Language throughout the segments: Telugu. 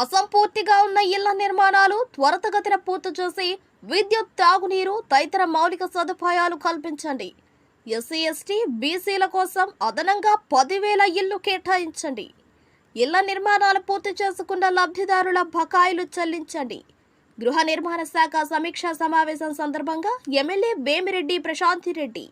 అసంపూర్తిగా ఉన్న ఇళ్ళ నిర్మాణాలు త్వరితగతిన పూర్తి చేసి విద్యుత్ తాగునీరు తదితర మౌలిక సదుపాయాలు కల్పించండి. ఎస్సీ ఎస్టీ బీసీల కోసం అదనంగా పదివేల ఇళ్ళు కేటాయించండి. ఇళ్ళ నిర్మాణాలు పూర్తి చేసుకున్న లబ్ధిదారుల బకాయిలు చెల్లించండి. గృహ నిర్మాణ శాఖ సమీక్షా సమావేశం సందర్భంగా ఎమ్మెల్యే వేమిరెడ్డి ప్రశాంతిరెడ్డి.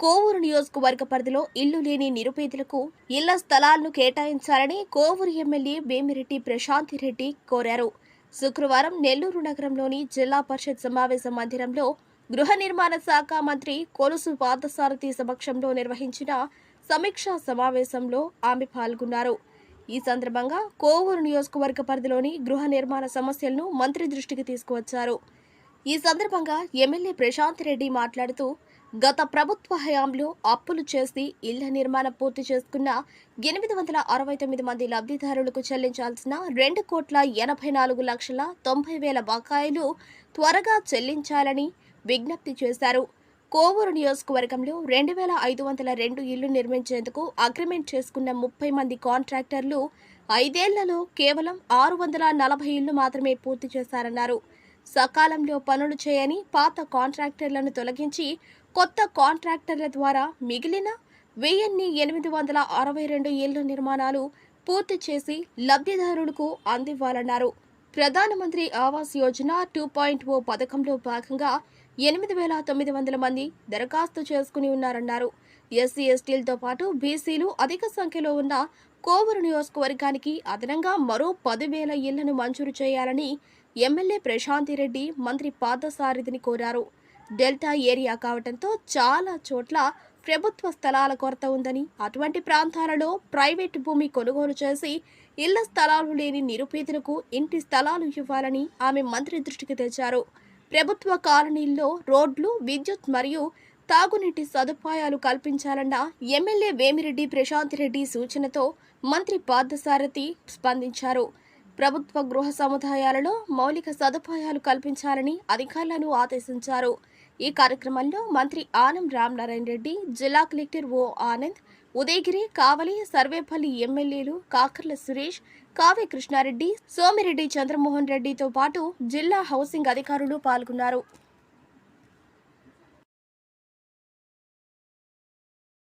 కోవూరు నియోజకవర్గ పరిధిలో ఇల్లు లేని నిరుపేదలకు ఇళ్ళ స్థలాలను కేటాయించాలని కోవూరు ఎమ్మెల్యే భీమిరెడ్డి ప్రశాంతిరెడ్డి కోరారు. శుక్రవారం నెల్లూరు నగరంలోని జిల్లా పరిషత్ సమావేశ మందిరంలో గృహ నిర్మాణ శాఖ మంత్రి కొలుసు పార్థసారథి సమక్షంలో నిర్వహించిన సమీక్షా సమావేశంలో ఆమె పాల్గొన్నారు. ఈ సందర్భంగా కోవూరు నియోజకవర్గ పరిధిలోని గృహ నిర్మాణ సమస్యలను మంత్రి దృష్టికి తీసుకువచ్చారు. ఈ సందర్భంగా ఎమ్మెల్యే ప్రశాంత్ రెడ్డి మాట్లాడుతూ గత ప్రభుత్వ హయాంలో అప్పులు చేసి ఇళ్ళ నిర్మాణం పూర్తి చేసుకున్న ఎనిమిది వందల అరవై తొమ్మిది మంది లబ్ధిదారులకు చెల్లించాల్సిన రెండు కోట్ల ఎనభై నాలుగు లక్షల తొంభై వేల బకాయిలు త్వరగా చెల్లించాలని విజ్ఞప్తి చేశారు. కోవూరు నియోజకవర్గంలో రెండు వేల ఐదు వందల రెండు ఇళ్ళు నిర్మించేందుకు అగ్రిమెంట్ చేసుకున్న ముప్పై మంది కాంట్రాక్టర్లు ఐదేళ్ళలో కేవలం ఆరు వందల నలభై ఇళ్ళు మాత్రమే పూర్తి చేశారన్నారు. సకాలంలో పనులు చేయని పాత కాంట్రాక్టర్లను తొలగించి కొత్త కాంట్రాక్టర్ల ద్వారా మిగిలిన వెయ్యిన్ని ఎనిమిది వందల అరవై రెండు ఇళ్ళ నిర్మాణాలు పూర్తి చేసి లబ్ధిదారులకు అందివ్వాలన్నారు. ప్రధానమంత్రి Awas Yojana two point O పథకంలో భాగంగా ఎనిమిది వేల తొమ్మిది వందల మంది దరఖాస్తు చేసుకుని ఉన్నారన్నారు. ఎస్సీ ఎస్టీలతో పాటు బీసీలు అధిక సంఖ్యలో ఉన్న కోవూరు నియోజకవర్గానికి అదనంగా మరో పదివేల ఇళ్ళను మంజూరు చేయాలని ఎమ్మెల్యే ప్రశాంతిరెడ్డి మంత్రి పార్థసారథిని కోరారు. డెల్టా ఏరియా కావడంతో చాలా చోట్ల ప్రభుత్వ స్థలాల కొరత ఉందని అటువంటి ప్రాంతాలలో ప్రైవేటు భూమి కొనుగోలు చేసి ఇళ్ళ స్థలాలు లేని నిరుపేదలకు ఇంటి స్థలాలు ఇవ్వాలని ఆమె మంత్రి దృష్టికి తెచ్చారు. ప్రభుత్వ కాలనీల్లో రోడ్లు విద్యుత్ మరియు తాగునీటి సదుపాయాలు కల్పించాలన్న ఎమ్మెల్యే వేమిరెడ్డి ప్రశాంత్ రెడ్డి సూచనతో మంత్రి పార్థసారథి స్పందించారు. ప్రభుత్వ గృహ సముదాయాలలో మౌలిక సదుపాయాలు కల్పించాలని అధికారులను ఆదేశించారు. ఈ కార్యక్రమంలో మంత్రి ఆనం రామనారాయణ రెడ్డి జిల్లా కలెక్టర్ ఓ ఆనంద్ ఉదయగిరి కావలి సర్వేపల్లి ఎమ్మెల్యేలు కాకర్ల సురేష్ కావ్య కృష్ణారెడ్డి సోమిరెడ్డి చంద్రమోహన్ రెడ్డితో పాటు జిల్లా హౌసింగ్ అధికారులు పాల్గొన్నారు.